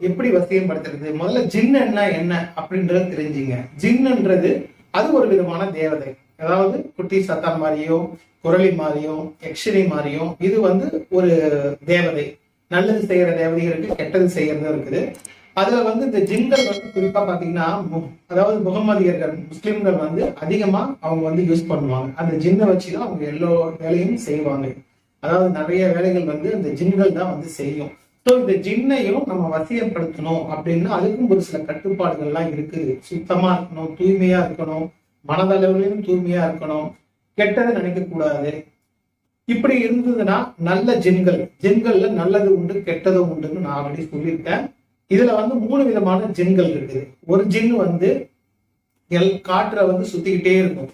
எப்படி வசியப்படுத்துறது முதல்ல ஜின்னா என்ன அப்படின்றத தெரிஞ்சுங்க. ஜின்னுன்றது அது ஒரு விதமான தேவதை. அதாவது குட்டி சத்தா மாதிரியோ குரளி மாதிரியோ யக்ஷினி மாதிரியோ இது வந்து ஒரு தேவதை. நல்லது செய்யற தேவதையும் இருக்கு கெட்டது செய்யறதும் இருக்குது. அதுல வந்து இந்த ஜின்கள் வந்து குறிப்பா பாத்தீங்கன்னா மு- அதாவது முகமதியர்கள் முஸ்லிம்கள் வந்து அதிகமா அவங்க வந்து யூஸ் பண்ணுவாங்க. அந்த ஜின்னை வச்சுதான் அவங்க எல்லா வேலையும் செய்வாங்க. அதாவது நிறைய வேலைகள் வந்து அந்த ஜின்கள் தான் வந்து செய்யும். ஸோ இந்த ஜின்னையும் நம்ம வசியப்படுத்தணும் அப்படின்னா அதுக்கும் ஒரு சில கட்டுப்பாடுகள்லாம் இருக்குது சுத்தமா இருக்கணும் தூய்மையா இருக்கணும் மனதளவிலும் தூய்மையா இருக்கணும். கெட்டதை நினைக்க கூடாது இப்படி இருந்ததுன்னா நல்ல ஜின்கள். ஜின்கள்ல நல்லது உண்டு கெட்டது உண்டுன்னு நான் ஆல்ரெடி சொல்லியிருக்கேன். இதுல வந்து மூணு விதமான ஜின்கள் இருக்குது. ஒரு ஜின் வந்து எல் காற்றை வந்து சுத்திக்கிட்டே இருக்கும்.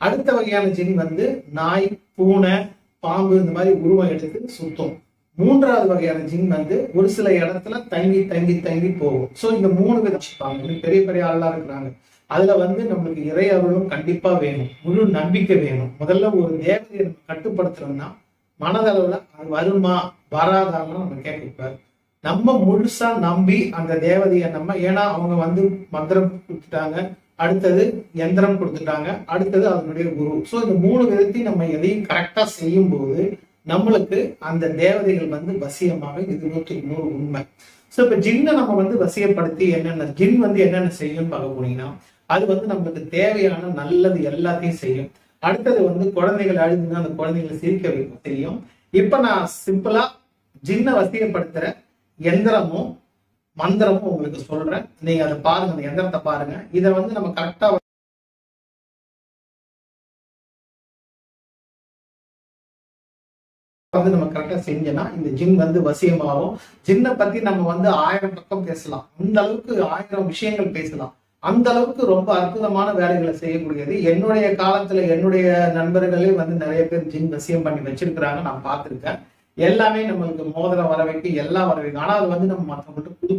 அடுத்த வகையான ஜின் வந்து நாய் பூனை பாம்பு இந்த மாதிரி உருவம் எடுத்து சுத்தும். மூன்றாவது வகையான ஜின் வந்து ஒரு சில இடத்துல தங்கி தங்கி தங்கி போகும். சோ இந்த மூணு வச்சுப்பாங்க. பெரிய பெரிய ஆளா இருக்கிறாங்க. அதுல வந்து நம்மளுக்கு இறை அருளும் கண்டிப்பா வேணும். முழு நம்பிக்கை வேணும். முதல்ல ஒரு தேவதையை நம்ம கட்டுப்படுத்துறோம்னா மனதளவுல அது வருமா வராதான்னு நம்ம கேட்கக்கூடாது நம்ம முழுசா நம்பி அந்த தேவதையை நம்ம ஏன்னா அவங்க வந்து மந்திரம் கொடுத்துட்டாங்க. அடுத்தது எந்திரம் கொடுத்துட்டாங்க. அடுத்தது அதனுடைய குரு. ஸோ இந்த மூணு விதத்தையும் நம்ம எதையும் கரெக்டா செய்யும் போது நம்மளுக்கு அந்த தேவதைகள் வந்து வசியமாக இது நூற்றுக்கு நூறு உண்மை. ஸோ இப்போ ஜின்னை நம்ம வந்து வசியப்படுத்தி என்னென்ன ஜின் வந்து என்னென்ன செய்யும்னு பார்க்க போனீங்கன்னா அது வந்து நம்மளுக்கு தேவையான நல்லது எல்லாத்தையும் செய்யும். அடுத்தது வந்து குழந்தைகள் அழுதுன்னா அந்த குழந்தைகளை சிரிக்க வைக்கும் தெரியும். இப்ப நான் சிம்பிளா ஜின்னை வசியப்படுத்துற எந்திரமும் மந்திரமும் உங்களுக்கு சொல்றேன். நீங்க அதை பாருங்க அந்த எந்திரத்தை பாருங்க. இதை வந்து நம்ம கரெக்டா வந்து நம்ம கரெக்டா செஞ்சோம்னா இந்த ஜின் வந்து வசியமாகும் ஜின்னை பத்தி நம்ம வந்து ஆயிரம் பக்கம் பேசலாம். அந்த அளவுக்கு ஆயிரம் விஷயங்கள் பேசலாம். அந்த அளவுக்கு ரொம்ப அற்புதமான வேலைகளை செய்யக்கூடியது. என்னுடைய காலத்துல என்னுடைய நண்பர்களே வந்து நிறைய பேர் ஜின் வசியம் பண்ணி வச்சிருக்கிறாங்க. நான் பார்த்திருக்கேன். எல்லாமே நம்மளுக்கு மோதிரம் வர வைக்கும் எல்லாம் வர வைக்கும் ஆனா அது வந்து நம்ம மற்றவங்கள்ட்ட கொடுத்து